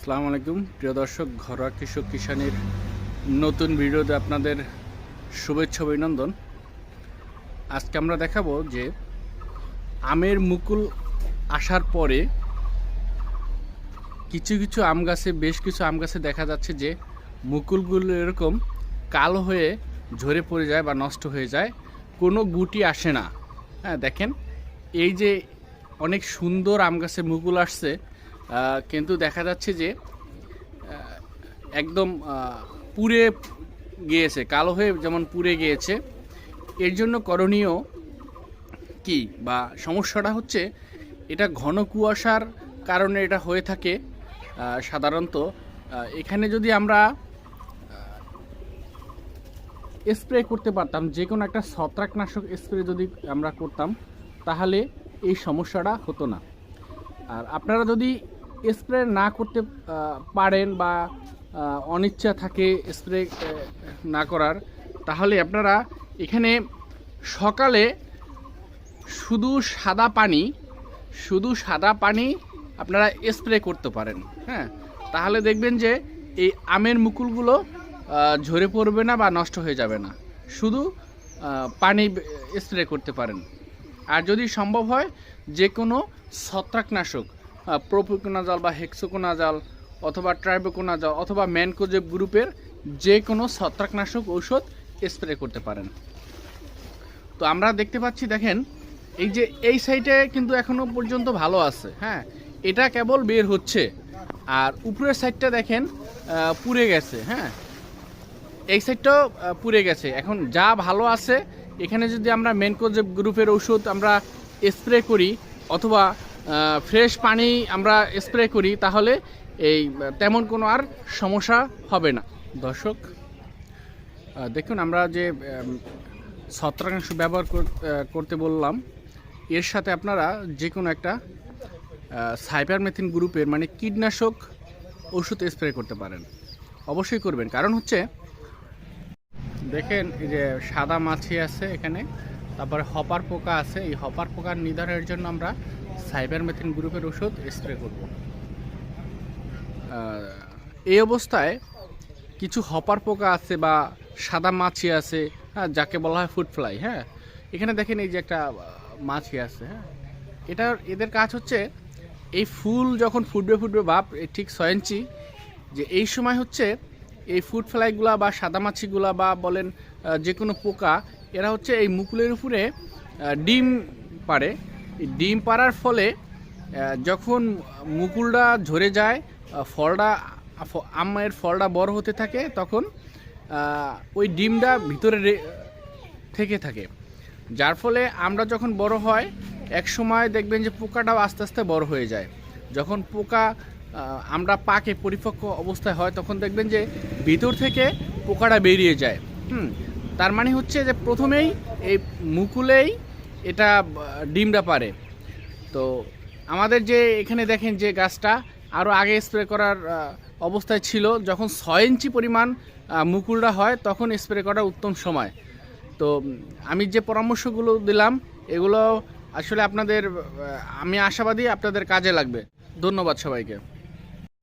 আসসালামু আলাইকুম। প্রিয় দর্শক, ঘরোয়া কৃষক কিষানের নতুন ভিডিওতে আপনাদের শুভেচ্ছা অভিনন্দন। আজকে আমরা দেখাবো যে আমের মুকুল আসার পরে কিছু কিছু আম গাছে, বেশ কিছু আম গাছে দেখা যাচ্ছে যে মুকুলগুলো এরকম কালো হয়ে ঝরে পড়ে যায় বা নষ্ট হয়ে যায়, কোনো গুটি আসে না। হ্যাঁ দেখেন, এই যে অনেক সুন্দর আম গাছে মুকুল আসছে কিন্তু দেখা যাচ্ছে যে একদম পুড়ে গিয়েছে, কালো হয়ে যেমন পুড়ে গিয়েছে। এর জন্য করণীয় কি বা সমস্যাটা হচ্ছে, এটা ঘন কুয়াশার কারণে এটা হয়ে থাকে সাধারণত এখানে যদি আমরা স্প্রে করতে পারতাম, যে কোনো একটা ছত্রাকনাশক স্প্রে যদি আমরা করতাম, তাহলে এই সমস্যাটা হতো না। আর আপনারা যদি স্প্রে না করতে পারেন বা অনিচ্ছা থাকে স্প্রে না করার, তাহলে আপনারা এখানে সকালে শুধু সাদা পানি, শুধু সাদা পানি আপনারা স্প্রে করতে পারেন হ্যাঁ? তাহলে দেখবেন যে এই আমের মুকুলগুলো ঝরে পড়বে না বা নষ্ট হয়ে যাবে না। শুধু পানি স্প্রে করতে পারেন। আর যদি সম্ভব হয় যে কোনো ছত্রাকনাশক প্রোপিকোনাজাল বা হেক্সোকোনাজাল অথবা ট্রাইবোকোনাজাল অথবা ম্যানকোজেব গ্রুপের যে কোনো ছত্রাকনাশক ঔষধ স্প্রে করতে পারেন। তো আমরা দেখতে পাচ্ছি, দেখেন, এই যে এই সাইডে কিন্তু এখনও পর্যন্ত ভালো আছে হ্যাঁ? এটা কেবল বের হচ্ছে আর উপরের সাইডটা দেখেন পুড়ে গেছে হ্যাঁ? এই সাইডটাও পুড়ে গেছে। এখন যা ভালো আছে, এখানে যদি আমরা মেনকোজেব গ্রুপের ওষুধ আমরা স্প্রে করি অথবা ফ্রেশ পানি আমরা স্প্রে করি, তাহলে এই তেমন কোনো আর সমস্যা হবে না। দর্শক দেখুন আমরা যে ছত্রাকনাশক ব্যবহার কর- করতে বললাম, এর সাথে আপনারা যে কোনো একটা সাইপারমেথিন গ্রুপের মানে কীটনাশক ওষুধ স্প্রে করতে পারেন। অবশ্যই করবেন। কারণ হচ্ছে, দেখেন এই যে সাদা মাছি আছে এখানে তারপরে হপার পোকা আছে, এই হপার পোকার নিধনের জন্য আমরা সাইবার মেথিন গ্রুপের ওষুধ স্প্রে করব। এই অবস্থায় কিছু হপার পোকা আছে বা সাদা মাছি আছে হ্যাঁ যাকে বলা হয় ফুড ফ্লাই হ্যাঁ। এখানে দেখেন এই যে একটা মাছি আছে হ্যাঁ। এটা এদের কাজ হচ্ছে এই ফুল যখন ফুটবে ফুটবে, বাপ ঠিক ছয় ইঞ্চি, যে এই সময় হচ্ছে এই ফুড ফ্লাইগুলা বা সাদা মাছিগুলা বা বলেন যে কোনো পোকা এরা হচ্ছে এই মুকুলের উপরে ডিম পারে ডিম পাড়ার ফলে যখন মুকুলটা ঝরে যায় ফলটা আমের ফলটা বড় হতে থাকে, তখন ওই ডিমটা ভিতরে থেকে থাকে। যার ফলে আমরা যখন বড় হয়, এক সময় দেখবেন যে পোকাটাও আস্তে আস্তে বড় হয়ে যায়। যখন পোকা আমরা পাকে পরিপক্ক অবস্থায় হয়, তখন দেখবেন যে ভিতর থেকে পোকাটা বেরিয়ে যায়। হুম? তার মানে হচ্ছে যে প্রথমেই এই মুকুলেই এটা ডিমটা পারে। তো আমাদের যে এখানে দেখেন যে গাছটা আরও আগে স্প্রে করার অবস্থায় ছিল, যখন ছয় ইঞ্চি পরিমাণ মুকুলটা হয় তখন স্প্রে করার উত্তম সময়। তো আমি যে পরামর্শগুলো দিলাম, এগুলো আসলে আপনাদের আমি আশাবাদী আপনাদের কাজে লাগবে। ধন্যবাদ সবাইকে।